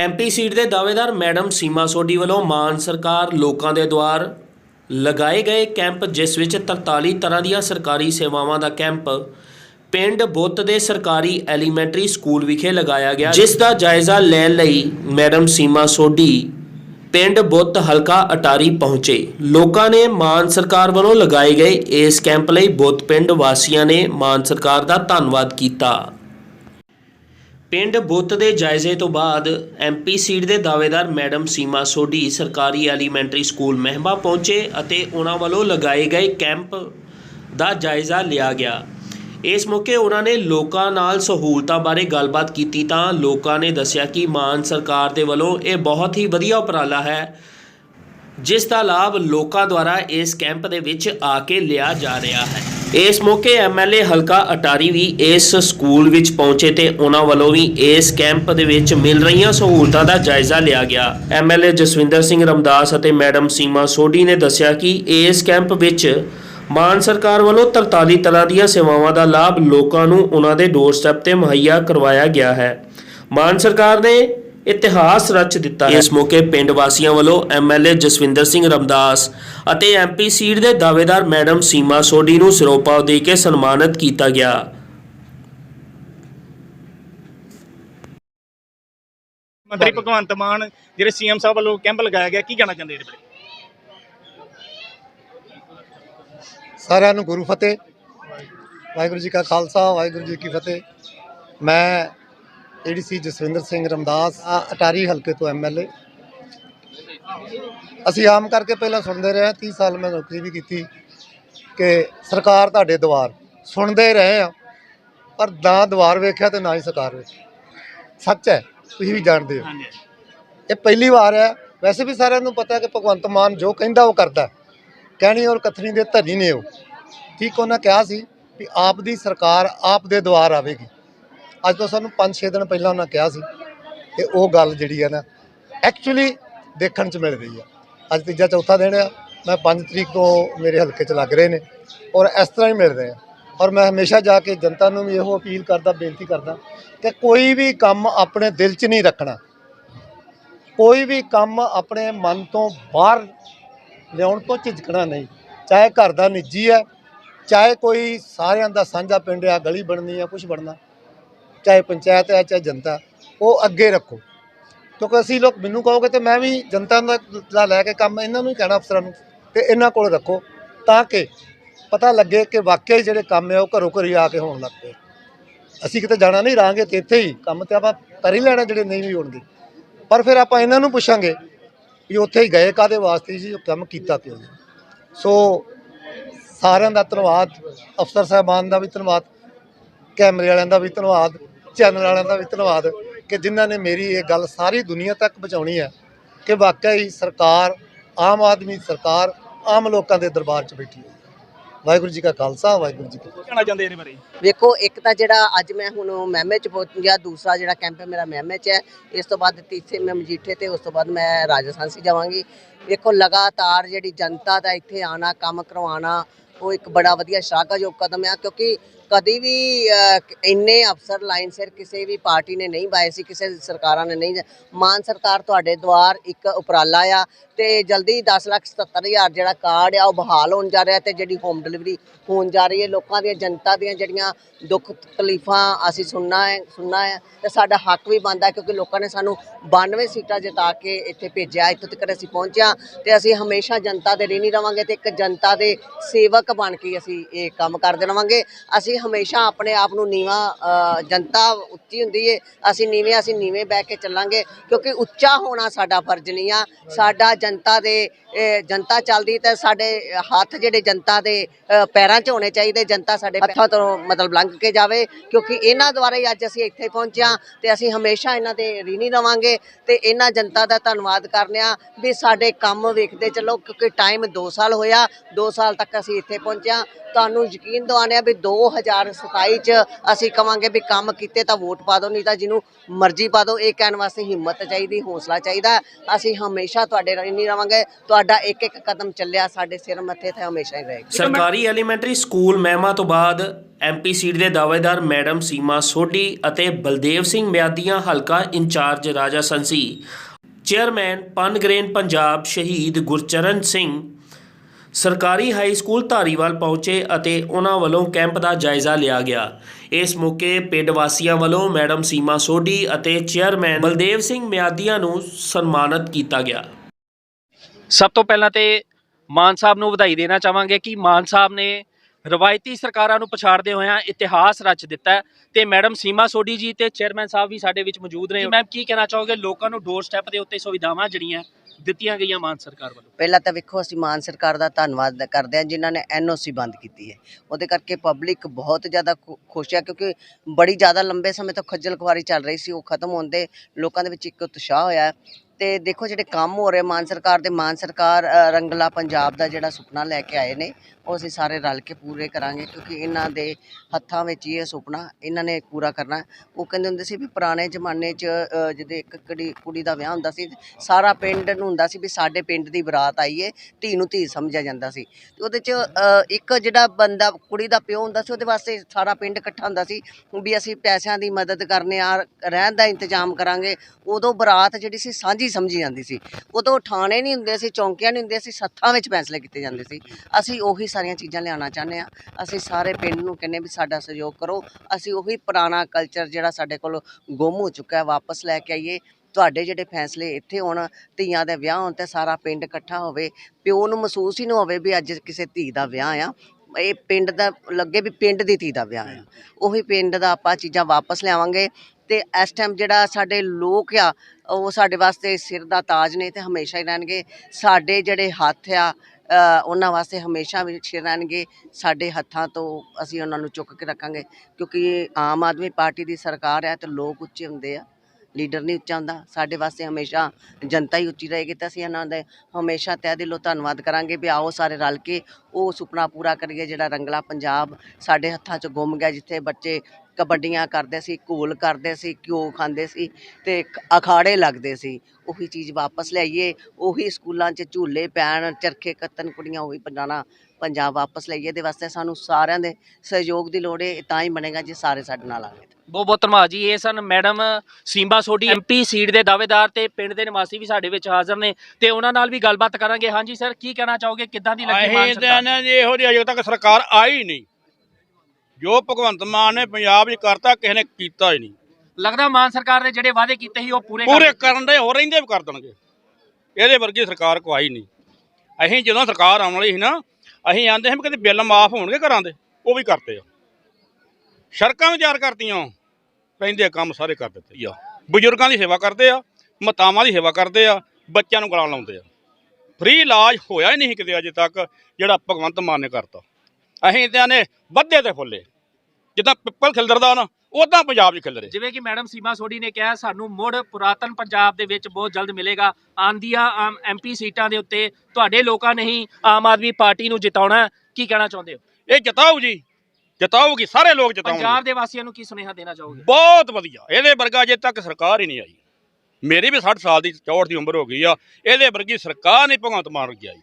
MP seat ਦੇ ਦਾਅਵੇਦਾਰ madam Seema Sodhi ਵੱਲੋਂ ਮਾਨ ਸਰਕਾਰ ਲੋਕਾਂ ਦੇ ਦੁਆਰ ਲਗਾਏ ਗਏ ਕੈਂਪ, ਜਿਸ ਵਿੱਚ 43 ਤਰ੍ਹਾਂ ਦੀਆਂ ਸਰਕਾਰੀ ਸੇਵਾਵਾਂ ਦਾ ਕੈਂਪ, ਪਿੰਡ ਬੁੱਤ ਦੇ ਸਰਕਾਰੀ ਐਲੀਮੈਂਟਰੀ ਸਕੂਲ ਵਿਖੇ ਲਗਾਇਆ ਗਿਆ, ਜਿਸ ਦਾ ਜਾਇਜ਼ਾ ਲੈਣ ਲਈ ਮੈਡਮ ਸੀਮਾ ਸੋਢੀ ਪਿੰਡ ਬੁੱਤ ਹਲਕਾ ਅਟਾਰੀ ਪਹੁੰਚੇ। ਲੋਕਾਂ ਨੇ ਮਾਨ ਸਰਕਾਰ ਵੱਲੋਂ ਲਗਾਏ ਗਏ ਇਸ ਕੈਂਪ ਲਈ ਬੁੱਤ ਪਿੰਡ ਵਾਸੀਆਂ ਨੇ ਮਾਨ ਸਰਕਾਰ ਦਾ ਧੰਨਵਾਦ ਕੀਤਾ। ਪਿੰਡ ਬੁੱਤ ਦੇ ਜਾਇਜ਼ੇ ਤੋਂ ਬਾਅਦ ਐਮਪੀ ਸੀਟ ਦੇ ਦਾਅਵੇਦਾਰ ਮੈਡਮ ਸੀਮਾ ਸੋਢੀ ਸਰਕਾਰੀ ਐਲੀਮੈਂਟਰੀ ਸਕੂਲ ਮਹਿਮਾ ਪਹੁੰਚੇ ਅਤੇ ਉਹਨਾਂ ਵੱਲੋਂ ਲਗਾਏ ਗਏ ਕੈਂਪ ਦਾ ਜਾਇਜ਼ਾ ਲਿਆ ਗਿਆ। ਇਸ ਮੌਕੇ ਉਹਨਾਂ ਨੇ ਲੋਕਾਂ ਨਾਲ ਸਹੂਲਤਾਂ ਬਾਰੇ ਗੱਲਬਾਤ ਕੀਤੀ ਤਾਂ ਲੋਕਾਂ ਨੇ ਦੱਸਿਆ ਕਿ ਮਾਨ ਸਰਕਾਰ ਦੇ ਵੱਲੋਂ ਇਹ ਬਹੁਤ ਹੀ ਵਧੀਆ ਉਪਰਾਲਾ ਹੈ, ਜਿਸ ਦਾ ਲਾਭ ਲੋਕਾਂ ਦੁਆਰਾ ਇਸ ਕੈਂਪ ਦੇ ਵਿੱਚ ਆ ਕੇ ਲਿਆ ਜਾ ਰਿਹਾ ਹੈ। ਇਸ ਮੌਕੇ ਐਮਐਲਏ ਹਲਕਾ ਅਟਾਰੀ ਵੀ ਇਸ ਸਕੂਲ ਵਿੱਚ ਪਹੁੰਚੇ ਤੇ ਉਹਨਾਂ ਵੱਲੋਂ ਵੀ ਇਸ ਕੈਂਪ ਦੇ ਵਿੱਚ ਮਿਲ ਰਹੀਆਂ ਸਹੂਲਤਾਂ ਦਾ ਜਾਇਜ਼ਾ ਲਿਆ ਗਿਆ। ਐਮਐਲਏ ਜਸਵਿੰਦਰ ਸਿੰਘ ਰਮਦਾਸ ਅਤੇ ਮੈਡਮ ਸੀਮਾ ਸੋਢੀ ਨੇ ਦੱਸਿਆ ਕਿ ਇਸ ਕੈਂਪ ਵਿੱਚ ਮਾਨ ਸਰਕਾਰ ਵੱਲੋਂ 43 ਤਰ੍ਹਾਂ ਦੀਆਂ ਸੇਵਾਵਾਂ ਦਾ ਲਾਭ ਲੋਕਾਂ ਨੂੰ ਉਹਨਾਂ ਦੇ ਡੋਰਸਟੈਪ ਤੇ ਮੁਹੱਈਆ ਕਰਵਾਇਆ ਗਿਆ ਹੈ। ਮਾਨ ਸਰਕਾਰ ਨੇ ਇਤਿਹਾਸ ਰਚ ਦਿੱਤਾ ਹੈ। ਇਸ ਮੌਕੇ ਪਿੰਡ ਵਾਸੀਆਂ ਵੱਲੋਂ ਐਮਐਲਏ ਜਸਵਿੰਦਰ ਸਿੰਘ ਰਮਦਾਸ ਅਤੇ ਐਮਪੀ ਸੀਟ ਦੇ ਦਾਅਵੇਦਾਰ ਮੈਡਮ ਸੀਮਾ ਸੋਢੀ ਨੂੰ ਸਿਰੋਪਾ ਦੇ ਕੇ ਸਨਮਾਨਿਤ ਕੀਤਾ ਗਿਆ। ਮੰਤਰੀ ਭਗਵੰਤ ਮਾਨ, ਜਿਹੜੇ ਸੀਐਮ ਸਾਹਿਬ ਵੱਲੋਂ ਕੈਂਪ ਲਗਾਇਆ ਗਿਆ, ਕੀ ਕਹਿਣਾ ਚਾਹੁੰਦੇ ਇਹਦੇ ਬਾਰੇ? ਸਾਰਿਆਂ ਨੂੰ ਗੁਰੂ ਫਤਿਹ। ਵਾਹਿਗੁਰੂ ਜੀ ਕਾ ਖਾਲਸਾ ਵਾਹਿਗੁਰੂ ਜੀ ਕੀ ਫਤਿਹ। ਮੈਂ ਏਡੀਸੀ ਜਸਵਿੰਦਰ ਸਿੰਘ ਰਮਦਾਸ ਅਟਾਰੀ ਹਲਕੇ ਤੋਂ ਐਮਐਲਏ ਅਸੀਂ ਆਮ ਕਰਕੇ ਪਹਿਲਾਂ ਸੁਣਦੇ ਰਹੇ ਹਾਂ 30 ਸਾਲ ਮੈਂ ਨੌਕਰੀ ਵੀ ਕੀਤੀ ਕਿ ਸਰਕਾਰ ਤੁਹਾਡੇ ਦੁਆਰ ਸੁਣਦੇ ਰਹੇ ਆ ਪਰ ਨਾ ਦੁਆਰ ਵੇਖਿਆ ਤੇ ਨਾ ਹੀ ਸਰਕਾਰ ਵੇਖੀ। ਸੱਚ ਹੈ ਤੁਸੀਂ ਵੀ ਜਾਣਦੇ ਹੋ। ਇਹ ਪਹਿਲੀ ਵਾਰ ਹੈ। ਵੈਸੇ ਵੀ ਸਾਰਿਆਂ ਨੂੰ ਪਤਾ ਹੈ ਕਿ ਭਗਵੰਤ ਮਾਨ ਜੋ ਕਹਿੰਦਾ ਉਹ ਕਰਦਾ। ਕਹਿਣੀ ਔਰ ਕਥਨੀ ਦੇ ਧਨੀ ਨੇ ਉਹ। ਠੀਕ ਉਹਨਾਂ ਕਿਹਾ ਸੀ ਵੀ ਆਪ ਦੀ ਸਰਕਾਰ ਆਪ ਦੇ ਦੁਆਰ ਆਵੇਗੀ। ਅੱਜ ਤੋਂ ਸਾਨੂੰ 5-6 ਦਿਨ ਪਹਿਲਾਂ ਉਹਨਾਂ ਕਿਹਾ ਸੀ ਤੇ ਉਹ ਗੱਲ ਜਿਹੜੀ ਹੈ ਨਾ ਐਕਚੁਅਲੀ ਦੇਖਣ 'ਚ ਮਿਲ ਰਹੀ ਹੈ। ਅੱਜ ਤੀਜਾ ਚੌਥਾ ਦਿਨ ਆ, ਮੈਂ 5 ਤਰੀਕ ਤੋਂ ਮੇਰੇ ਹਲਕੇ 'ਚ ਲੱਗ ਰਹੇ ਨੇ ਔਰ ਇਸ ਤਰ੍ਹਾਂ ਹੀ ਮਿਲ ਰਹੇ ਆ। ਔਰ ਮੈਂ ਹਮੇਸ਼ਾ ਜਾ ਕੇ ਜਨਤਾ ਨੂੰ ਵੀ ਇਹੋ ਅਪੀਲ ਕਰਦਾ, ਬੇਨਤੀ ਕਰਦਾ ਕਿ ਕੋਈ ਵੀ ਕੰਮ ਆਪਣੇ ਦਿਲ 'ਚ ਨਹੀਂ ਰੱਖਣਾ। ਕੋਈ ਵੀ ਕੰਮ ਆਪਣੇ ਮਨ ਤੋਂ ਬਾਹਰ ਲਿਆਉਣ ਤੋਂ ਝਿਜਕਣਾ ਨਹੀਂ। ਚਾਹੇ ਘਰ ਦਾ ਨਿੱਜੀ ਹੈ ਚਾਹੇ ਕੋਈ ਸਾਰਿਆਂ ਦਾ ਸਾਂਝਾ ਪਿੰਡ ਆ, ਗਲੀ ਬਣਨੀ ਆ ਕੁਝ ਬਣਨਾ, ਚਾਹੇ ਪੰਚਾਇਤ ਆ, ਚਾਹੇ ਜਨਤਾ, ਉਹ ਅੱਗੇ ਰੱਖੋ। ਕਿਉਂਕਿ ਅਸੀਂ ਲੋਕ ਮੈਨੂੰ ਕਹੋਗੇ ਤੇ ਮੈਂ ਵੀ ਜਨਤਾ ਦਾ ਲੈ ਕੇ ਕੰਮ ਇਹਨਾਂ ਨੂੰ ਹੀ ਕਹਿਣਾ ਅਫਸਰਾਂ ਨੂੰ, ਤੇ ਇਹਨਾਂ ਕੋਲ ਰੱਖੋ, ਤਾਂ ਕਿ ਪਤਾ ਲੱਗੇ ਕਿ ਵਾਕਿਆ ਹੀ ਜਿਹੜੇ ਕੰਮ ਆ, ਉਹ ਘਰੋਂ ਘਰੀ ਆ ਕੇ ਹੋਣ ਲੱਗ ਪਏ। ਅਸੀਂ ਕਿਤੇ ਜਾਣਾ ਨਹੀਂ, ਰਾਂਗੇ ਤੇ ਇੱਥੇ ਹੀ ਕੰਮ ਤੇ ਆਪਾਂ ਕਰ ਹੀ ਲੈਣਾ, ਜਿਹੜੇ ਨਹੀਂ ਵੀ ਹੋਣਗੇ। ਪਰ ਫਿਰ ਆਪਾਂ ਇਹਨਾਂ ਨੂੰ ਪੁੱਛਾਂਗੇ ਵੀ ਉੱਥੇ ਹੀ ਗਏ ਕਾਦੇ ਵਾਸਤੇ ਸੀ ਉਹ ਕੰਮ ਕੀਤਾ ਕਿਉਂ ਨਹੀਂ? ਸੋ ਸਾਰਿਆਂ ਦਾ ਧੰਨਵਾਦ ਅਫਸਰ ਸਾਹਿਬਾਨ ਦਾ ਵੀ ਧੰਨਵਾਦ ਕੈਮਰੇ ਵਾਲਿਆਂ ਦਾ ਵੀ ਧੰਨਵਾਦ ਚੈਨਲ ਵਾਲਿਆਂ ਦਾ ਵੀ ਧੰਨਵਾਦ ਕਿ ਜਿਨ੍ਹਾਂ ਨੇ ਮੇਰੀ ਇਹ ਗੱਲ ਸਾਰੀ ਦੁਨੀਆ ਤੱਕ ਪਹੁੰਚਾਉਣੀ ਹੈ ਕਿ ਵਾਕਿਆ ਹੀ ਸਰਕਾਰ ਆਮ ਆਦਮੀ ਸਰਕਾਰ ਆਮ ਲੋਕਾਂ ਦੇ ਦਰਬਾਰ 'ਚ ਬੈਠੀ ਹੈ। ਵਾਹਿਗੁਰੂ ਜੀ ਕਾ ਖਾਲਸਾ ਵਾਹਿਗੁਰੂ ਜੀ ਕੀ ਕਹਿਣਾ ਚਾਹੁੰਦੇ ਇਹਦੇ ਬਾਰੇ? ਵੇਖੋ ਇੱਕ ਤਾਂ ਜਿਹੜਾ ਅੱਜ ਮੈਂ ਹੁਣ ਮਹਿਮੇ ਚ ਪਹੁੰਚ ਗਿਆ ਦੂਸਰਾ ਜਿਹੜਾ ਕੈਂਪ ਹੈ ਮੇਰਾ ਮਹਿਮੇ ਚ ਹੈ ਇਸ ਤੋਂ ਬਾਅਦ ਤੀਸਰੇ ਮੈਂ ਮਜੀਠੇ ਤੇ ਉਸ ਤੋਂ ਬਾਅਦ ਮੈਂ ਰਾਜਸਥਾਨ ਜਾਵਾਂਗੀ। ਵੇਖੋ ਲਗਾਤਾਰ ਜਿਹੜੀ ਜਨਤਾ ਦਾ ਇੱਥੇ ਆਣਾ ਕੰਮ ਕਰਵਾਉਣਾ ਉਹ ਇੱਕ ਬੜਾ ਵਧੀਆ ਸ਼ਲਾਘਾਯੋਗ ਕਦਮ ਆ ਕਿਉਂਕਿ ਕਦੀ ਵੀ ਇੰਨੇ ਅਫਸਰ ਲਾਈਨ ਸਿਰ ਕਿਸੇ ਵੀ ਪਾਰਟੀ ਨੇ ਨਹੀਂ ਪਾਏ ਸੀ, ਕਿਸੇ ਸਰਕਾਰਾਂ ਨੇ ਨਹੀਂ। ਮਾਨ ਸਰਕਾਰ ਤੁਹਾਡੇ ਦੁਆਰ ਇੱਕ ਉਪਰਾਲਾ ਆ ਤੇ ਜਲਦੀ 10 ਲੱਖ 77 ਹਜ਼ਾਰ ਜਿਹੜਾ ਕਾਰਡ ਆ, ਉਹ ਬਹਾਲ ਹੋਣ ਜਾ ਰਿਹਾ ਤੇ ਜਿਹੜੀ ਹੋਮ ਡਿਲੀਵਰੀ ਹੋਣ ਜਾ ਰਹੀ ਹੈ, ਲੋਕਾਂ ਦੀਆਂ ਜਨਤਾ ਦੀਆਂ ਜਿਹੜੀਆਂ ਦੁੱਖ ਤਕਲੀਫਾਂ ਅਸੀਂ ਸੁਣਨਾ ਹੈ ਸੁਣਨਾ ਹੈ ਤੇ ਸਾਡਾ ਹੱਕ ਵੀ ਬਣਦਾ ਕਿਉਂਕਿ ਲੋਕਾਂ ਨੇ ਸਾਨੂੰ 92 ਸੀਟਾਂ ਜਿਤਾ ਕੇ ਇੱਥੇ ਭੇਜਿਆ, ਇੱਥੋਂ ਤੱਕ ਅਸੀਂ ਪਹੁੰਚਿਆ ਤੇ ਅਸੀਂ ਹਮੇਸ਼ਾ ਜਨਤਾ ਦੇ ঋਣੀ ਰਵਾਂਗੇ ਤੇ ਇੱਕ ਜਨਤਾ ਦੇ ਸੇਵਕ ਬਣ ਕੇ ਅਸੀਂ ਇਹ ਕੰਮ ਕਰਦੇ ਰਵਾਂਗੇ ਅਸੀਂ ਹਮੇਸ਼ਾ ਆਪਣੇ ਆਪ ਨੂੰ ਨੀਵਾ ਜਨਤਾ ਉੱਚੀ ਹੁੰਦੀ ਏ। ਅਸੀਂ ਨੀਵੇਂ ਅਸੀਂ ਨੀਵੇਂ ਬਹਿ ਕੇ ਚੱਲਾਂਗੇ, ਕਿਉਂਕਿ ਉੱਚਾ ਹੋਣਾ ਸਾਡਾ ਫਰਜ਼ ਨਹੀਂ ਆ। ਸਾਡਾ ਜਨਤਾ ਦੇ ਜਨਤਾ ਚੱਲਦੀ ਤਾਂ ਸਾਡੇ ਹੱਥ ਜਿਹੜੇ ਜਨਤਾ ਦੇ ਪੈਰਾਂ 'ਚ ਹੋਣੇ ਚਾਹੀਦੇ। ਜਨਤਾ ਸਾਡੇ ਹੱਥਾਂ ਤੋਂ ਮਤਲਬ ਲੰਘ ਕੇ ਜਾਵੇ, ਕਿਉਂਕਿ ਇਹਨਾਂ ਦੁਆਰਾ ਹੀ ਅੱਜ ਅਸੀਂ ਇੱਥੇ ਪਹੁੰਚਿਆ ਤੇ ਅਸੀਂ ਹਮੇਸ਼ਾ ਇਹਨਾਂ ਦੇ ঋਣੀ ਰਵਾਂਗੇ ਤੇ ਇਹਨਾਂ ਜਨਤਾ ਦਾ ਧੰਨਵਾਦ ਕਰਨੇ ਆ ਵੀ ਸਾਡੇ ਕੰਮ ਵੇਖਦੇ ਚੱਲੋ, ਕਿਉਂਕਿ ਟਾਈਮ 2 ਸਾਲ ਹੋਇਆ 2 ਸਾਲ ਤੱਕ ਅਸੀਂ ਇੱਥੇ ਪਹੁੰਚਿਆ ਤੁਹਾਨੂੰ ਯਕੀਨ ਦਿਵਾਉਂਦੇ ਆ ਵੀ 2027 ਚ ਅਸੀਂ ਕਵਾਂਗੇ ਵੀ ਕੰਮ ਕੀਤੇ ਤਾਂ ਵੋਟ ਪਾ ਦਿਓ, ਨਹੀਂ ਤਾਂ ਜਿਹਨੂੰ ਮਰਜ਼ੀ ਪਾ ਦਿਓ। ਇਹ ਕਹਿਣ ਵਾਸਤੇ ਹਿੰਮਤ ਚਾਹੀਦੀ, ਹੌਸਲਾ ਚਾਹੀਦਾ। ਅਸੀਂ ਹਮੇਸ਼ਾ ਤੁਹਾਡੇ ਨਾਲ ਨਹੀਂ ਰਵਾਂਗੇ। ਤੁਹਾਡਾ ਇੱਕ ਇੱਕ ਕਦਮ ਚੱਲਿਆ ਸਾਡੇ ਸਿਰ ਮੱਥੇ ਤੇ ਹਮੇਸ਼ਾ ਹੀ ਰਹੇਗਾ। ਸਰਕਾਰੀ ਐਲੀਮੈਂਟਰੀ ਸਕੂਲ ਮਹਿਮਾ ਤੋਂ ਬਾਅਦ ਐਮਪੀ ਸੀਟ ਦੇ ਦਾਅਵੇਦਾਰ ਮੈਡਮ ਸੀਮਾ ਸੋਢੀ ਅਤੇ ਬਲਦੇਵ ਸਿੰਘ ਮਿਆਦੀਆਂ ਹਲਕਾ ਇੰਚਾਰਜ ਰਾਜਾ ਸੰਸੀ। ਚੇਅਰਮੈਨ ਪਨਗ੍ਰੇਨ ਪੰਜਾਬ ਸ਼ਹੀਦ ਗੁਰਚਰਨ ਸਿੰਘ ਸਰਕਾਰੀ ਹਾਈ ਸਕੂਲ ਧਾਰੀਵਾਲ ਪਹੁੰਚੇ ਅਤੇ ਉਹਨਾਂ ਵੱਲੋਂ ਕੈਂਪ ਦਾ ਜਾਇਜ਼ਾ ਲਿਆ ਗਿਆ। ਇਸ ਮੌਕੇ ਪਿੰਡ ਵਾਸੀਆਂ ਵੱਲੋਂ ਮੈਡਮ ਸੀਮਾ ਸੋਢੀ ਅਤੇ ਚੇਅਰਮੈਨ ਬਲਦੇਵ ਸਿੰਘ ਮਿਆਦੀਆਂ ਨੂੰ ਸਨਮਾਨਿਤ ਕੀਤਾ ਗਿਆ। ਸਭ ਤੋਂ ਪਹਿਲਾਂ ਤੇ ਮਾਨ ਸਾਹਿਬ ਨੂੰ ਵਧਾਈ ਦੇਣਾ ਚਾਹਾਂਗੇ ਕਿ ਮਾਨ ਸਾਹਿਬ ਨੇ ਰਵਾਇਤੀ ਸਰਕਾਰਾਂ ਨੂੰ ਪਛਾੜਦੇ ਹੋਇਆਂ ਇਤਿਹਾਸ ਰਚ ਦਿੱਤਾ ਤੇ ਮੈਡਮ ਸੀਮਾ ਸੋਢੀ ਜੀ ਤੇ ਚੇਅਰਮੈਨ ਸਾਹਿਬ ਵੀ ਸਾਡੇ ਵਿੱਚ ਮੌਜੂਦ ਨੇ। ਮੈਮ ਕੀ ਕਹਿਣਾ ਚਾਹੋਗੇ? ਲੋਕਾਂ ਨੂੰ ਡੋਰ ਸਟੈਪ ਦੇ ਉੱਤੇ ਸੁਵਿਧਾਵਾਂ ਜਿਹੜੀਆਂ ਦਿੱਤੀਆਂ ਗਈਆਂ ਮਾਨ ਸਰਕਾਰ ਵੱਲੋਂ? ਪਹਿਲਾਂ ਤਾਂ ਵੇਖੋ, ਅਸੀਂ ਮਾਨ ਸਰਕਾਰ ਦਾ ਧੰਨਵਾਦ ਕਰਦੇ ਹਾਂ ਜਿਨ੍ਹਾਂ ਨੇ ਐਨਓਸੀ ਬੰਦ ਕੀਤੀ ਹੈ। ਉਹਦੇ ਕਰਕੇ ਪਬਲਿਕ ਬਹੁਤ ਜ਼ਿਆਦਾ ਖੁ- ਖੁਸ਼ ਹੈ ਕਿਉਂਕਿ ਬੜੀ ਜ਼ਿਆਦਾ ਲੰਬੇ ਸਮੇਂ ਤੋਂ ਖੱਜਲ ਖੁਆਰੀ ਚੱਲ ਰਹੀ ਸੀ, ਉਹ ਖਤਮ ਹੋਣ ਦੇ ਲੋਕਾਂ ਦੇ ਵਿੱਚ ਇੱਕ ਉਤਸ਼ਾਹ ਹੋਇਆ ਤੇ ਦੇਖੋ ਜਿਹੜੇ ਕੰਮ ਹੋ ਰਹੇ, ਮਾਨ ਸਰਕਾਰ ਦੇ ਮਾਨ ਸਰਕਾਰ ਰੰਗਲਾ ਪੰਜਾਬ ਦਾ ਜਿਹੜਾ ਸੁਪਨਾ ਲੈ ਕੇ ਆਏ ਨੇ, ਉਹ ਅਸੀਂ ਸਾਰੇ ਰਲ ਕੇ ਪੂਰੇ ਕਰਾਂਗੇ, ਕਿਉਂਕਿ ਇਹਨਾਂ ਦੇ ਹੱਥਾਂ ਵਿੱਚ ਹੀ ਇਹ ਸੁਪਨਾ, ਇਹਨਾਂ ਨੇ ਪੂਰਾ ਕਰਨਾ। ਉਹ ਕਹਿੰਦੇ ਹੁੰਦੇ ਸੀ ਵੀ ਪੁਰਾਣੇ ਜ਼ਮਾਨੇ 'ਚ ਜਦੋਂ ਇੱਕ ਕੁੜੀ ਕੁੜੀ ਦਾ ਵਿਆਹ ਹੁੰਦਾ ਸੀ, ਸਾਰਾ ਪਿੰਡ ਨੂੰ ਹੁੰਦਾ ਸੀ ਵੀ ਸਾਡੇ ਪਿੰਡ ਦੀ ਬਰਾਤ ਆਈ ਏ, ਧੀ ਨੂੰ ਧੀ ਸਮਝਿਆ ਜਾਂਦਾ ਸੀ। ਤੇ ਉਹਦੇ 'ਚ ਇੱਕ ਜਿਹੜਾ ਬੰਦਾ, ਕੁੜੀ ਦਾ ਪਿਓ ਹੁੰਦਾ ਸੀ, ਉਹਦੇ ਵਾਸਤੇ ਸਾਰਾ ਪਿੰਡ ਇਕੱਠਾ ਹੁੰਦਾ ਸੀ, ਵੀ ਅਸੀਂ ਪੈਸਿਆਂ ਦੀ ਮਦਦ ਕਰਨੇ ਆ, ਰਹਿਣ ਦਾ ਇੰਤਜ਼ਾਮ ਕਰਾਂਗੇ। ਉਦੋਂ ਬਰਾਤ ਜਿਹੜੀ ਸੀ, ਸਾਂਝੀ ਸਮਝੀ ਜਾਂਦੀ ਸੀ। ਉਦੋਂ ਠਾਣੇ ਨਹੀਂ ਹੁੰਦੇ ਸੀ, ਚੌਂਕੀਆਂ ਨਹੀਂ ਹੁੰਦੇ ਸੀ, ਸੱਥਾਂ ਵਿੱਚ ਫੈਸਲੇ ਕੀਤੇ ਜਾਂਦੇ ਸੀ। ਅਸੀਂ ਉਹੀ ਸਾਰੀਆਂ ਚੀਜ਼ਾਂ ਲਿਆਉਣਾ ਚਾਹੁੰਦੇ ਆ ਅਸੀਂ ਸਾਰੇ ਪਿੰਡ ਨੂੰ ਕਹਿੰਦੇ ਵੀ ਸਾਡਾ ਸਹਿਯੋਗ ਕਰੋ। ਅਸੀਂ ਉਹੀ ਪੁਰਾਣਾ ਕਲਚਰ ਜਿਹੜਾ ਸਾਡੇ ਕੋਲ ਗੁੰਮ ਹੋ ਚੁੱਕਾ ਹੈ, ਵਾਪਸ ਲੈ ਕੇ ਆਈਏ। ਤੁਹਾਡੇ ਜਿਹੜੇ ਫੈਸਲੇ ਇੱਥੇ ਹੋਣ, ਧੀਆਂ ਦੇ ਵਿਆਹ ਹੋਣ ਤੇ ਸਾਰਾ ਪਿੰਡ ਇਕੱਠਾ ਹੋਵੇ, ਪਿਓ ਨੂੰ ਮਹਿਸੂਸ ਹੀ ਨਾ ਹੋਵੇ ਵੀ ਅੱਜ ਕਿਸੇ ਧੀ ਦਾ ਵਿਆਹ ਆ। ਇਹ ਪਿੰਡ ਦਾ ਲੱਗੇ ਵੀ ਪਿੰਡ ਦੀ ਧੀ ਦਾ ਵਿਆਹ ਆ। ਉਹੀ ਪਿੰਡ ਦਾ ਆਪਾਂ ਚੀਜ਼ਾਂ ਵਾਪਸ ਲਿਆਵਾਂਗੇ ਤੇ ਇਸ ਟਾਈਮ ਜਿਹੜਾ ਸਾਡੇ ਲੋਕ ਆ, ਉਹ ਸਾਡੇ ਵਾਸਤੇ ਸਿਰ ਦਾ ਤਾਜ ਨੇ ਤੇ ਹਮੇਸ਼ਾ ਹੀ ਰਹਿਣਗੇ। ਸਾਡੇ ਜਿਹੜੇ ਹੱਥ ਆ ਉਹਨਾਂ ਵਾਸਤੇ ਹਮੇਸ਼ਾ ਵਿੱਚ ਰਹਿਣਗੇ। ਸਾਡੇ ਹੱਥਾਂ ਤੋਂ ਅਸੀਂ ਉਹਨਾਂ ਨੂੰ ਚੁੱਕ ਕੇ ਰੱਖਾਂਗੇ ਕਿਉਂਕਿ ਆਮ ਆਦਮੀ ਪਾਰਟੀ ਦੀ ਸਰਕਾਰ ਹੈ ਤੇ ਲੋਕ ਉੱਚੇ ਹੁੰਦੇ ਆ। ਲੀਡਰ ਨਹੀਂ ਉੱਚਾ ਹੁੰਦਾ। ਸਾਡੇ ਵਾਸਤੇ ਹਮੇਸ਼ਾ ਜਨਤਾ ਹੀ ਉੱਚੀ ਰਹੇਗੀ ਤਾਂ ਅਸੀਂ ਇਹਨਾਂ ਦੇ ਹਮੇਸ਼ਾ ਤਹਿ ਦਿਲੋਂ ਧੰਨਵਾਦ ਕਰਾਂਗੇ ਵੀ ਆਓ ਸਾਰੇ ਰਲ ਕੇ ਉਹ ਸੁਪਨਾ ਪੂਰਾ ਕਰੀਏ ਜਿਹੜਾ ਰੰਗਲਾ ਪੰਜਾਬ ਸਾਡੇ ਹੱਥਾਂ 'ਚ ਗੁੰਮ ਗਿਆ ਜਿੱਥੇ ਬੱਚੇ ਕਬੱਡੀਆਂ ਕਰਦੇ ਸੀ, ਘੋਲ ਕਰਦੇ ਸੀ, ਘਿਓ ਖਾਂਦੇ ਸੀ ਤੇ ਅਖਾੜੇ ਲੱਗਦੇ ਸੀ। ਉਹੀ ਚੀਜ਼ ਵਾਪਸ ਲਿਆਈਏ, ਉਹੀ ਸਕੂਲਾਂ 'ਚ ਝੂਲੇ ਪੈਣ, ਚਰਖੇ ਕੱਤਣ, ਕੁੜੀਆਂ ਉਹੀ ਪੰਜਾਣਾ ਪੰਜਾਬ ਵਾਪਸ ਲਈਏ ਦੇ ਵਾਸਤੇ ਸਾਨੂੰ ਸਾਰਿਆਂ ਦੇ ਸਹਿਯੋਗ ਦੀ ਲੋੜ ਹੈ ਇਹ ਤਾਂ ਹੀ ਬਣੇਗਾ ਜੇ ਸਾਰੇ ਸਾਡੇ ਨਾਲ ਆਣਗੇ ਬਹੁਤ ਬਹੁਤ ਧੰਨਵਾਦ ਜੀ ਇਹ ਸਨ madam Seema Sodhi MP seat ਦੇ ਦਾਅਵੇਦਾਰ ਤੇ ਪਿੰਡ ਦੇ ਨਿਵਾਸੀ ਵੀ ਸਾਡੇ ਵਿੱਚ ਹਾਜ਼ਰ ਨੇ ਤੇ ਉਹਨਾਂ ਨਾਲ ਵੀ ਗੱਲਬਾਤ ਕਰਾਂਗੇ। ਹਾਂਜੀ ਸਰ ਕੀ ਕਹਿਣਾ ਚਾਹੋਗੇ? ਕਿੱਦਾਂ ਦੀ ਲੱਗੀ ਮਾਨ ਸਰਕਾਰ? ਇਹੋ ਜਿਹੀ ਅਜੇ ਤੱਕ ਸਰਕਾਰ ਆਈ ਨਹੀਂ। ਜੋ ਭਗਵੰਤ ਮਾਨ ਨੇ ਪੰਜਾਬ 'ਚ ਕਰਤਾ ਕਿਸੇ ਨੇ ਕੀਤਾ ਹੀ ਨਹੀਂ। ਲੱਗਦਾ ਮਾਨ ਸਰਕਾਰ ਨੇ ਜਿਹੜੇ ਵਾਅਦੇ ਕੀਤੇ ਸੀ ਉਹ ਪੂਰੇ ਪੂਰੇ। ਕਰਨ ਦੇ ਹੋ ਰਹਿੰਦੇ ਵੀ ਕਰ ਦੇਣਗੇ। ਇਹਦੇ ਵਰਗੀ ਸਰਕਾਰ ਕੋਈ ਆਈ ਨਹੀਂ। ਅਸੀਂ ਜਦੋਂ ਸਰਕਾਰ ਆਉਣ ਵਾਲੀ ਸੀ ਨਾ ਅਸੀਂ ਆਂਦੇ ਹਾਂ ਵੀ ਕਦੇ ਬਿੱਲ ਮਾਫ ਹੋਣਗੇ ਘਰਾਂ ਦੇ, ਉਹ ਵੀ ਕਰਤੇ ਆ। ਸੜਕਾਂ ਵੀ ਤਿਆਰ ਕਰਤੀਆਂ ਰਹਿੰਦੇ ਕੰਮ ਸਾਰੇ ਕਰ ਦਿੱਤੇ ਆ। ਬਜ਼ੁਰਗਾਂ ਦੀ ਸੇਵਾ ਕਰਦੇ ਆ, ਮਾਤਾਵਾਂ ਦੀ ਸੇਵਾ ਕਰਦੇ ਆ, ਬੱਚਿਆਂ ਨੂੰ ਗਲਾਂ ਲਾਉਂਦੇ ਆ। ਫ੍ਰੀ ਇਲਾਜ ਹੋਇਆ ਹੀ ਨਹੀਂ ਕਿਤੇ ਅਜੇ ਤੱਕ, ਜਿਹੜਾ ਭਗਵੰਤ ਮਾਨ ਨੇ ਕਰਤਾ। ਅਸੀਂ ਤਾਂ ਨੇ ਵੱਧੇ ਤੇ ਫੁੱਲੇ। ਜਿੱਦਾਂ ਪਿੱਪਲ ਖਿਲਰਦਾ ਨਾ ਉਦਾਂ ਪੰਜਾਬ 'ਚ ਖਿਲਰੇ। ਜਿਵੇਂ ਕਿ ਮੈਡਮ ਸੀਮਾ ਸੋਢੀ ਨੇ ਕਿਹਾ ਸਾਨੂੰ ਮੁੜ ਪੁਰਾਤਨ ਪੰਜਾਬ ਦੇ ਵਿੱਚ ਬਹੁਤ ਜਲਦ ਮਿਲੇਗਾ। ਆਂਦੀਆਂ ਆਮ ਐਮਪੀ ਸੀਟਾਂ ਦੇ ਉੱਤੇ ਤੁਹਾਡੇ ਲੋਕਾਂ ਨੇ ਹੀ ਆਮ ਆਦਮੀ ਪਾਰਟੀ ਨੂੰ ਜਿਤਾਉਣਾ। ਕੀ ਕਹਿਣਾ ਚਾਹੁੰਦੇ ਹੋ? ਇਹ ਜਿਤਾਊ ਜੀ। ਜਿਤਾਊਗੀ ਸਾਰੇ ਲੋਕ ਜਿਤਾਉਣਗੇ। ਪੰਜਾਬ ਦੇ ਵਾਸੀਆਂ ਨੂੰ ਕੀ ਸੁਨੇਹਾ ਦੇਣਾ ਚਾਹੋਗੇ? ਬਹੁਤ ਵਧੀਆ। ਇਹਦੇ ਵਰਗਾ ਅਜੇ ਤੱਕ ਸਰਕਾਰ ਹੀ ਨਹੀਂ ਆਈ। ਮੇਰੀ ਵੀ 60 ਸਾਲ ਦੀ 64 ਦੀ ਉਮਰ ਹੋ ਗਈ ਆ। ਇਹਦੇ ਵਰਗੀ ਸਰਕਾਰ ਨਹੀਂ ਭਗਵੰਤ ਮਾਨ ਵਰਗੀ ਆਈ।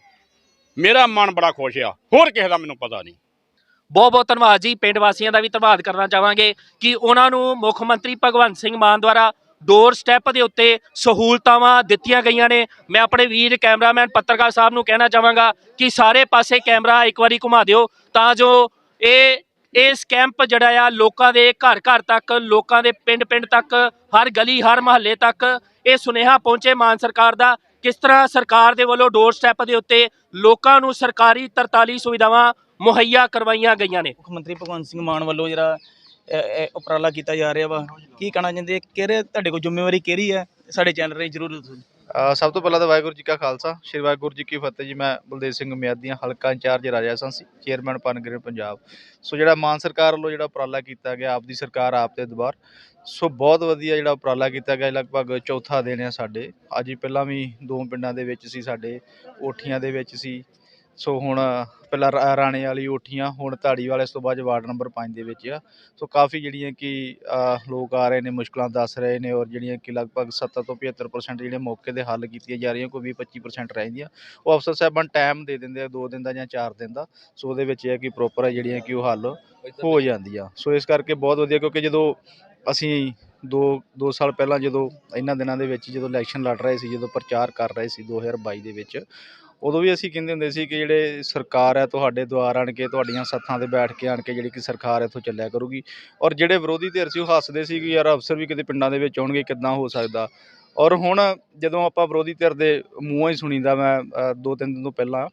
ਮੇਰਾ ਮਨ ਬੜਾ ਖੁਸ਼ ਆ। ਹੋਰ ਕਿਸੇ ਦਾ ਮੈਨੂੰ ਪਤਾ ਨਹੀਂ। ਬਹੁਤ ਬਹੁਤ ਧੰਨਵਾਦ ਜੀ। ਪਿੰਡ ਵਾਸੀਆਂ ਦਾ ਵੀ ਧੰਨਵਾਦ ਕਰਨਾ ਚਾਹਾਂਗੇ ਕਿ ਉਹਨਾਂ ਨੂੰ ਮੁੱਖ ਮੰਤਰੀ ਭਗਵੰਤ ਸਿੰਘ ਮਾਨ ਦੁਆਰਾ ਡੋਰ ਸਟੈਪ ਦੇ ਉੱਤੇ ਸਹੂਲਤਾਵਾਂ ਦਿੱਤੀਆਂ ਗਈਆਂ ਨੇ। ਮੈਂ ਆਪਣੇ ਵੀਰ ਕੈਮਰਾਮੈਨ ਪੱਤਰਕਾਰ ਸਾਹਿਬ ਨੂੰ ਕਹਿਣਾ ਚਾਹਾਂਗਾ ਕਿ ਸਾਰੇ ਪਾਸੇ ਕੈਮਰਾ ਇੱਕ ਵਾਰੀ ਘੁਮਾ ਦਿਓ ਤਾਂ ਜੋ ਇਹ, ਇਸ ਕੈਂਪ ਜਿਹੜਾ ਆ, ਲੋਕਾਂ ਦੇ ਘਰ ਘਰ ਤੱਕ, ਲੋਕਾਂ ਦੇ ਪਿੰਡ ਪਿੰਡ ਤੱਕ, ਹਰ ਗਲੀ, ਹਰ ਮਹੱਲੇ ਤੱਕ ਇਹ ਸੁਨੇਹਾ ਪਹੁੰਚੇ ਮਾਨ ਸਰਕਾਰ ਦਾ। ਕਿਸ ਤਰ੍ਹਾਂ ਸਰਕਾਰ ਦੇ ਵੱਲੋਂ ਡੋਰ ਸਟੈਪ ਦੇ ਉੱਤੇ ਲੋਕਾਂ ਨੂੰ ਸਰਕਾਰੀ 43 ਸੁਵਿਧਾਵਾਂ ਮੁਹੱਈਆ ਕਰਵਾਈਆਂ ਗਈਆਂ ਨੇ। ਮੁੱਖ ਮੰਤਰੀ ਭਗਵੰਤ ਸਿੰਘ ਮਾਨ ਵੱਲੋਂ ਜਿਹੜਾ ਉਪਰਾਲਾ ਕੀਤਾ ਜਾ ਰਿਹਾ ਵਾ ਕੀ ਕਹਿਣਾ ਚਾਹੁੰਦੇ ਕਿਹੜੇ ਤੁਹਾਡੇ ਕੋਲ ਜ਼ਿੰਮੇਵਾਰੀ ਕਿਹੜੀ ਹੈ ਸਾਡੇ ਚੈਨਲ ਰਾਹੀਂ ਜ਼ਰੂਰ ਦੱਸੋ ਸਭ ਤੋਂ ਪਹਿਲਾਂ ਤਾਂ ਵਾਹਿਗੁਰੂ ਜੀ ਕਾ ਖਾਲਸਾ ਸ਼੍ਰੀ ਵਾਹਿਗੁਰੂ ਜੀ ਕੀ ਫਤਿਹ ਜੀ। ਮੈਂ ਬਲਦੇਵ ਸਿੰਘ ਮਿਆਦੀਆਂ ਹਲਕਾ incharge Raja Sansi chairman ਪਨਗਰੇ Punjab. So ਜਿਹੜਾ ਮਾਨ ਸਰਕਾਰ ਵੱਲੋਂ ਜਿਹੜਾ ਉਪਰਾਲਾ ਕੀਤਾ ਗਿਆ ਆਪ ਦੀ ਸਰਕਾਰ ਆਪ ਦੇ ਦੁਆਰ ਸੋ ਬਹੁਤ ਵਧੀਆ ਜਿਹੜਾ ਉਪਰਾਲਾ ਕੀਤਾ ਗਿਆ ਲਗਭਗ ਚੌਥਾ ਦਿਨ ਹੈ ਸਾਡੇ। ਅੱਜ ਹੀ ਪਹਿਲਾਂ ਵੀ ਦੋ ਪਿੰਡਾਂ ਦੇ ਵਿੱਚ ਸੀ ਸਾਡੇ ਕੋਠੀਆਂ ਦੇ ਵਿੱਚ ਸੀ। ਸੋ ਹੁਣ ਪਹਿਲਾਂ ਰਾ- ਰਾਣੇ ਵਾਲੀ ਉਠੀਆਂ ਹੁਣ ਧਾੜੀ ਵਾਲੇ ਇਸ ਤੋਂ ਬਾਅਦ ਵਾਰਡ ਨੰਬਰ 5 ਦੇ ਵਿੱਚ ਆ। ਸੋ ਕਾਫੀ ਜਿਹੜੀਆਂ ਕਿ ਅ, ਲੋਕ ਆ ਰਹੇ ਨੇ ਮੁਸ਼ਕਲਾਂ ਦੱਸ ਰਹੇ ਨੇ ਔਰ ਜਿਹੜੀਆਂ ਕਿ ਲਗਭਗ 70 ਤੋਂ 75% ਜਿਹੜੀਆਂ ਮੌਕੇ ਦੇ ਹੱਲ ਕੀਤੀਆਂ ਜਾ ਰਹੀਆਂ ਕੋਈ 20 25% ਜਾਂਦੀਆਂ ਉਹ ਅਫਸਰ ਸਾਹਿਬਾਨ ਟਾਈਮ ਦੇ ਦਿੰਦੇ ਆ 2 ਦਿਨ ਦਾ ਜਾਂ 4 ਦਿਨ ਦਾ। ਸੋ ਉਹਦੇ ਵਿੱਚ ਇਹ ਹੈ ਕਿ ਪ੍ਰੋਪਰ ਜਿਹੜੀਆਂ ਕਿ ਉਹ ਹੱਲ ਹੋ ਜਾਂਦੀਆਂ। ਸੋ ਇਸ ਕਰਕੇ ਬਹੁਤ ਵਧੀਆ ਕਿਉਂਕਿ ਜਦੋਂ ਅਸੀਂ ਦੋ ਦੋ ਸਾਲ ਪਹਿਲਾਂ ਜਦੋਂ ਇਹਨਾਂ ਦਿਨਾਂ ਦੇ ਵਿੱਚ ਜਦੋਂ ਇਲੈਕਸ਼ਨ ਲੜ ਰਹੇ ਸੀ ਜਦੋਂ ਪ੍ਰਚਾਰ ਕਰ ਰਹੇ ਸੀ 2022 ਦੇ ਵਿੱਚ ਉਦੋਂ ਵੀ ਅਸੀਂ ਕਹਿੰਦੇ ਹੁੰਦੇ ਸੀ ਕਿ ਜਿਹੜੇ ਸਰਕਾਰ ਹੈ ਤੁਹਾਡੇ ਦੁਆਰ ਆਣ ਕੇ, ਤੁਹਾਡੀਆਂ ਸੱਥਾਂ ਤੇ ਬੈਠ ਕੇ ਆਣ ਕੇ ਜਿਹੜੀ ਕਿ ਸਰਕਾਰ ਇੱਥੋਂ ਚੱਲਿਆ ਕਰੂਗੀ। ਔਰ ਜਿਹੜੇ ਵਿਰੋਧੀ ਧਿਰ ਸੀ ਉਹ ਹੱਸਦੇ ਸੀ ਕਿ ਯਾਰ ਅਫਸਰ ਵੀ ਕਿਤੇ ਪਿੰਡਾਂ ਦੇ ਵਿੱਚ ਆਉਣਗੇ, ਕਿੱਦਾਂ ਹੋ ਸਕਦਾ? ਔਰ ਹੁਣ ਜਦੋਂ ਆਪਾਂ ਵਿਰੋਧੀ ਧਿਰ ਦੇ ਮੂੰਹੋਂ ਹੀ ਸੁਣੀਦਾ ਮੈਂ ਦੋ ਤਿੰਨ ਦਿਨ ਤੋਂ ਪਹਿਲਾਂ,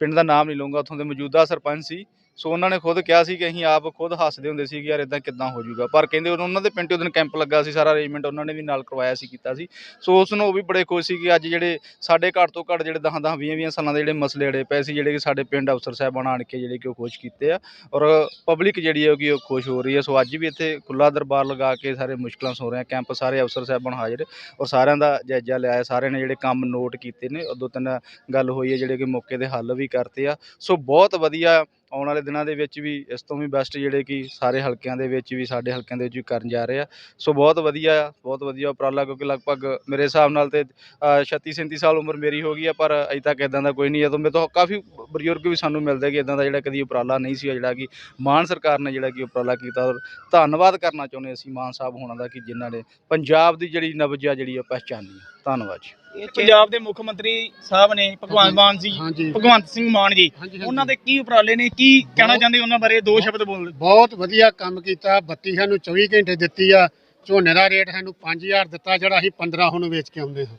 ਪਿੰਡ ਦਾ ਨਾਮ ਨਹੀਂ ਲਵਾਂਗਾ ਉੱਥੋਂ ਦੇ ਮੌਜੂਦਾ ਸਰਪੰਚ ਸੀ ਸੋ ਉਹਨਾਂ ਨੇ ਖੁਦ ਕਿਹਾ ਸੀ ਕਿ ਅਸੀਂ ਆਪ ਖੁਦ ਹੱਸਦੇ ਹੁੰਦੇ ਸੀ ਕਿ ਯਾਰ ਇਦਾਂ ਕਿੱਦਾਂ ਹੋ ਜਾਊਗਾ। ਪਰ ਕਹਿੰਦੇ ਉਦੋਂ ਉਹਨਾਂ ਦੇ ਪਿੰਡ ਉਹਦੋਂ ਕੈਂਪ ਲੱਗਾ ਸੀ, ਸਾਰਾ ਅਰੇਂਜਮੈਂਟ ਉਹਨਾਂ ਨੇ ਵੀ ਨਾਲ ਕਰਵਾਇਆ ਸੀ, ਕੀਤਾ ਸੀ। ਸੋ ਉਸ ਨੂੰ ਉਹ ਵੀ ਬੜੇ ਖੁਸ਼ ਸੀ ਕਿ ਅੱਜ ਜਿਹੜੇ ਸਾਡੇ ਘੱਟ ਤੋਂ ਘੱਟ ਜਿਹੜੇ 10 10 20 20 ਸਾਲਾਂ ਦੇ ਜਿਹੜੇ ਮਸਲੇ ਅੜੇ ਪਏ ਸੀ, ਜਿਹੜੇ ਕਿ ਸਾਡੇ ਪਿੰਡ ਅਫਸਰ ਸਾਹਿਬਾਨ ਆਣ ਕੇ ਜਿਹੜੇ ਕਿ ਉਹ ਖੁਸ਼ ਕੀਤੇ ਆ ਔਰ ਪਬਲਿਕ ਜਿਹੜੀ ਹੈ ਕਿ ਉਹ ਖੁਸ਼ ਹੋ ਰਹੀ ਹੈ। ਸੋ ਅੱਜ ਵੀ ਇੱਥੇ ਖੁੱਲਾ ਦਰਬਾਰ ਲਗਾ ਕੇ ਸਾਰੇ ਮੁਸ਼ਕਲਾਂ ਸੋ ਰਹੇ, ਕੈਂਪ ਸਾਰੇ ਅਫਸਰ ਸਾਹਿਬਾਨ ਹਾਜ਼ਰ ਔਰ ਸਾਰਿਆਂ ਦਾ ਜਾਇਜ਼ਾ ਲਿਆ ਹੈ। ਸਾਰਿਆਂ ਨੇ ਜਿਹੜੇ ਕੰਮ ਨੋਟ ਕੀਤੇ ਨੇ, ਉਹ ਦੋ ਤਿੰਨ ਗੱਲ ਹੋਈ ਹੈ, ਜਿਹੜੇ ਕਿ ਮੌਕੇ ਦੇ ਹੱਲ ਵੀ ਕਰਤੇ ਆ। ਸੋ ਬਹੁਤ ਵਧੀਆ ਆਉਣ ਵਾਲੇ ਦਿਨਾਂ ਦੇ ਵਿੱਚ ਵੀ ਇਸ ਤੋਂ ਵੀ ਬੈਸਟ ਜਿਹੜੇ ਕਿ ਸਾਰੇ ਹਲਕਿਆਂ ਦੇ ਵਿੱਚ ਵੀ ਸਾਡੇ ਹਲਕਿਆਂ ਦੇ ਵਿੱਚ ਵੀ ਕਰਨ ਜਾ ਰਹੇ ਆ। ਸੋ ਬਹੁਤ ਵਧੀਆ ਆ ਬਹੁਤ ਵਧੀਆ ਉਪਰਾਲਾ ਕਿਉਂਕਿ ਲਗਭਗ ਮੇਰੇ ਹਿਸਾਬ ਨਾਲ ਤੇ ਅ, 36 37 ਸਾਲ ਉਮਰ ਮੇਰੀ ਹੋ ਗਈ ਆ ਪਰ ਅਜੇ ਤੱਕ ਇਦਾਂ ਦਾ ਕੋਈ ਨਹੀਂ ਹੈ ਤਾਂ ਮੇਰੇ ਤੋਂ ਕਾਫੀ ਬਜ਼ੁਰਗ ਵੀ ਸਾਨੂੰ ਮਿਲਦੇ ਕਿ ਇਦਾਂ ਦਾ ਜਿਹੜਾ ਕਦੀ ਉਪਰਾਲਾ ਨਹੀਂ ਸੀ ਜਿਹੜਾ ਕਿ ਮਾਨ ਸਰਕਾਰ ਨੇ ਜਿਹੜਾ ਕਿ ਉਪਰਾਲਾ ਕੀਤਾ। ਔਰ ਧੰਨਵਾਦ ਕਰਨਾ ਚਾਹੁੰਦੇ ਅਸੀਂ ਮਾਨ ਸਾਹਿਬ ਹੋਣਾ ਦਾ ਕਿ ਜਿਨ੍ਹਾਂ ਨੇ ਪੰਜਾਬ ਦੀ ਜਿਹੜੀ ਨਵਜਾ ਜਿਹੜੀ ਆ ਪਹਿਚਾਨੀ ਧੰਨਵਾਦ ਜੀ। ਪੰਜਾਬ ਦੇ ਮੁੱਖ ਮੰਤਰੀ ਸਾਹਿਬ ਨੇ ਭਗਵੰਤ ਮਾਨ ਜੀ ਭਗਵੰਤ ਸਿੰਘ ਮਾਨ ਜੀ। ਉਹਨਾਂ ਦੇ ਕੀ ਉਪਰਾਲੇ ਨੇ ਕੀ ਕਹਿਣਾ ਬਹੁਤ- ਚਾਹੁੰਦੇ ਉਹਨਾਂ ਬਾਰੇ? ਦੋ ਸ਼ਬਦ ਬੋਲ ਬਹੁਤ ਵਧੀਆ ਕੰਮ ਕੀਤਾ ਬੱਤੀ ਸਾਨੂੰ 24 ਘੰਟੇ ਦਿੱਤੀ ਆ ਝੋਨੇ ਦਾ ਰੇਟ ਸਾਨੂੰ 5000 ਦਿੱਤਾ ਜਿਹੜਾ ਅਸੀਂ 15 ਹੁਣ ਵੇਚ ਕੇ ਆਉਂਦੇ ਹਾਂ।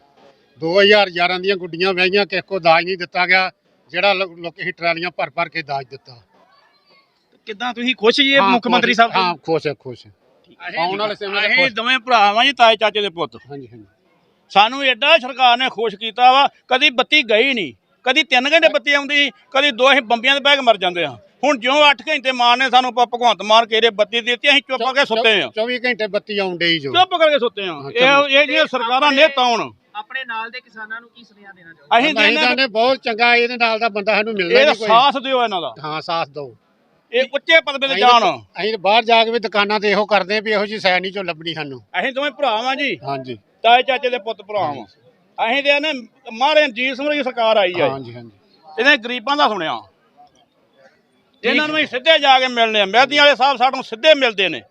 2011 ਦੀਆਂ ਗੁੱਡੀਆਂ ਵਿਆਹੀਆਂ ਕਿਸੇ ਕੋ ਦਾਜ ਨਹੀਂ ਦਿੱਤਾ ਗਿਆ ਜਿਹੜਾ ਲੋਕੀ ਅਸੀਂ ਟਰਾਲੀਆਂ ਭਰ ਭਰ ਕੇ ਦਾਜ ਦਿੱਤਾ। ਕਿੱਦਾਂ ਤੁਸੀਂ ਖੁਸ਼ ਜੀ ਮੁੱਖ ਮੰਤਰੀ ਸਾਹਿਬ ਹਾਂ ਖੁਸ਼ ਹੈ ਖੁਸ਼ ਹੈ। ਆਉਣ ਵਾਲੇ ਸਮੇਂ ਦੇ ਦੋਵੇਂ ਭਰਾ ਵਾਂ ਜੀ ਤਾਏ ਚਾਚੇ ਦੇ ਪੁੱਤ। ਹਾਂਜੀ ਹਾਂਜੀ। ਸਾਨੂੰ ਐਡਾ ਸਰਕਾਰ ਨੇ ਖੁਸ਼ ਕੀਤਾ ਵਾ ਕਦੀ ਬੱਤੀ ਗਈ ਨਹੀਂ ਕਦੀ 3 ਘੰਟੇ ਬੱਤੀ ਆਉਂਦੀ ਸੀ, ਕਦੀ ਦੋ ਅਸੀਂ ਬੰਬੀਆਂ ਦੇ ਬਹਿ ਕੇ ਮਰ ਜਾਂਦੇ ਹਾਂ। ਹੁਣ ਜਿਉਂ 8 ਘੰਟੇ ਮਾਨ ਨੇ ਸਾਨੂੰ ਭਗਵੰਤ ਮਾਰ ਕੇ ਇਹਦੇ ਬੱਤੀ ਦਿੱਤੀ ਅਸੀਂ ਚੁੱਪ ਕਰਕੇ ਸੁੱਤੇ ਹਾਂ। 24 ਘੰਟੇ ਬੱਤੀ ਆਉਣ ਡਈ ਜੋ। ਚੁੱਪ ਕਰਕੇ ਸੁੱਤੇ ਹਾਂ। ਹਾਂ, ਇਹ ਇਹ ਜਿਹੜੀਆਂ ਸਰਕਾਰਾਂ ਨਿਤ ਆਉਣ ਆਪਣੇ ਨਾਲ ਦੇ ਕਿਸਾਨਾਂ ਨੂੰ ਕੀ ਸੁਨੇਹਾ ਦੇਣਾ ਚਾਹੁੰਦੇ ਅਸੀਂ ਅਸੀਂ ਤਾਂ ਤਾਂ ਬਹੁਤ ਚੰਗਾ ਇਹਦੇ ਨਾਲ ਦਾ ਬੰਦਾ ਸਾਨੂੰ ਮਿਲਣਾ ਨਹੀਂ ਕੋਈ। ਸਾਥ ਦਿਓ ਇਹਨਾਂ ਦਾ। ਹਾਂ ਸਾਥ ਦਿਓ। ਇਹ ਉੱਚੇ ਪਦਵੀ ਤੇ ਜਾਣ। ਅਸੀਂ ਬਾਹਰ ਜਾ ਕੇ ਵੀ ਦੁਕਾਨਾਂ ਤੇ ਇਹੋ ਕਰਦੇ ਆ ਵੀ ਇਹੋ ਜੀ ਸੈ ਨਹੀਂ ਚੋ ਲੱਭਣੀ ਸਾਨੂੰ। ਅਸੀਂ ਦੋਵੇਂ ਭਰਾ ਵਾਂ ਜੀ। ਹਾਂਜੀ। ਤਾਏ ਚਾਚੇ ਦੇ ਪੁੱਤ ਭਰਾ ਅਸੀਂ ਤੇ ਨੇ ਮਾਰੇ ਜੀ ਸਮਝ ਦੀ ਸਰਕਾਰ ਆਈ ਹੈ ਹਾਂਜੀ ਹਾਂਜੀ। ਇਹਨੇ ਗਰੀਬਾਂ ਦਾ ਸੁਣਿਆ। ਇਹਨਾਂ ਨੂੰ ਸਿੱਧੇ ਜਾ ਕੇ ਮਿਲਨੇ ਆ ਮਹਿਦੀਆਂ ਵਾਲੇ ਸਾਹਿਬ ਸਾਨੂੰ ਸਿੱਧੇ ਮਿਲਦੇ ਨੇ।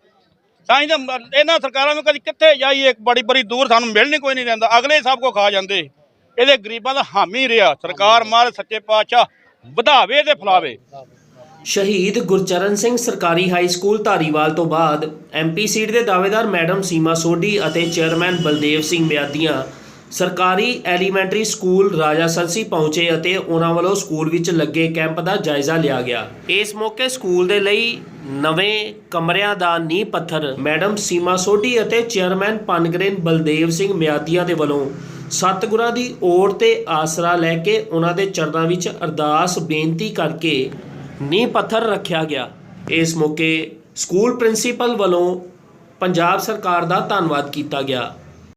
ਤਾਂ ਹੀ ਤਾਂ ਇਹਨਾਂ ਸਰਕਾਰਾਂ ਨੂੰ ਕਦੀ ਕਿੱਥੇ ਜਾਈਏ ਇੱਕ ਬੜੀ ਬੜੀ ਦੂਰ ਸਾਨੂੰ ਮਿਲਣੀ ਕੋਈ ਨਹੀਂ ਦਿੰਦਾ ਅਗਲੇ ਸਭ ਕੋ ਖਾ ਜਾਂਦੇ। ਇਹਦੇ ਗਰੀਬਾਂ ਦਾ ਹਾਮੀ ਰਿਹਾ। ਸਰਕਾਰ ਮਾਰ ਸੱਚੇ ਪਾਤਸ਼ਾਹ ਵਧਾਵੇ ਤੇ ਫਲਾਵੇ। ਸ਼ਹੀਦ ਗੁਰਚਰਨ ਸਿੰਘ ਸਰਕਾਰੀ ਹਾਈ ਸਕੂਲ ਧਾਰੀਵਾਲ ਤੋਂ ਬਾਅਦ ਐਮਪੀ ਸੀਟ ਦੇ ਦਾਅਵੇਦਾਰ ਮੈਡਮ ਸੀਮਾ ਸੋਢੀ ਅਤੇ ਚੇਅਰਮੈਨ ਬਲਦੇਵ ਸਿੰਘ ਮਿਆਦੀਆਂ ਸਰਕਾਰੀ ਐਲੀਮੈਂਟਰੀ ਸਕੂਲ ਰਾਜਾ ਸੰਸੀ ਪਹੁੰਚੇ ਅਤੇ ਉਹਨਾਂ ਵੱਲੋਂ ਸਕੂਲ ਵਿੱਚ ਲੱਗੇ ਕੈਂਪ ਦਾ ਜਾਇਜ਼ਾ ਲਿਆ ਗਿਆ। ਇਸ ਮੌਕੇ ਸਕੂਲ ਦੇ ਲਈ ਨਵੇਂ ਕਮਰਿਆਂ ਦਾ ਨੀਂਹ ਪੱਥਰ ਮੈਡਮ ਸੀਮਾ ਸੋਢੀ ਅਤੇ ਚੇਅਰਮੈਨ ਪਨਗਰੇਨ ਬਲਦੇਵ ਸਿੰਘ ਮਿਆਦੀਆਂ ਦੇ ਵੱਲੋਂ ਸਤਿਗੁਰਾਂ ਦੀ ਓਟ ਤੇ ਆਸਰਾ ਲੈ ਕੇ ਉਹਨਾਂ ਦੇ ਚਰਨਾਂ ਵਿੱਚ ਅਰਦਾਸ ਬੇਨਤੀ ਕਰਕੇ ਨੀਂਹ ਪੱਥਰ ਰੱਖਿਆ ਗਿਆ। ਇਸ ਮੌਕੇ ਸਕੂਲ ਪ੍ਰਿੰਸੀਪਲ ਵੱਲੋਂ ਪੰਜਾਬ ਸਰਕਾਰ ਦਾ ਧੰਨਵਾਦ ਕੀਤਾ ਗਿਆ।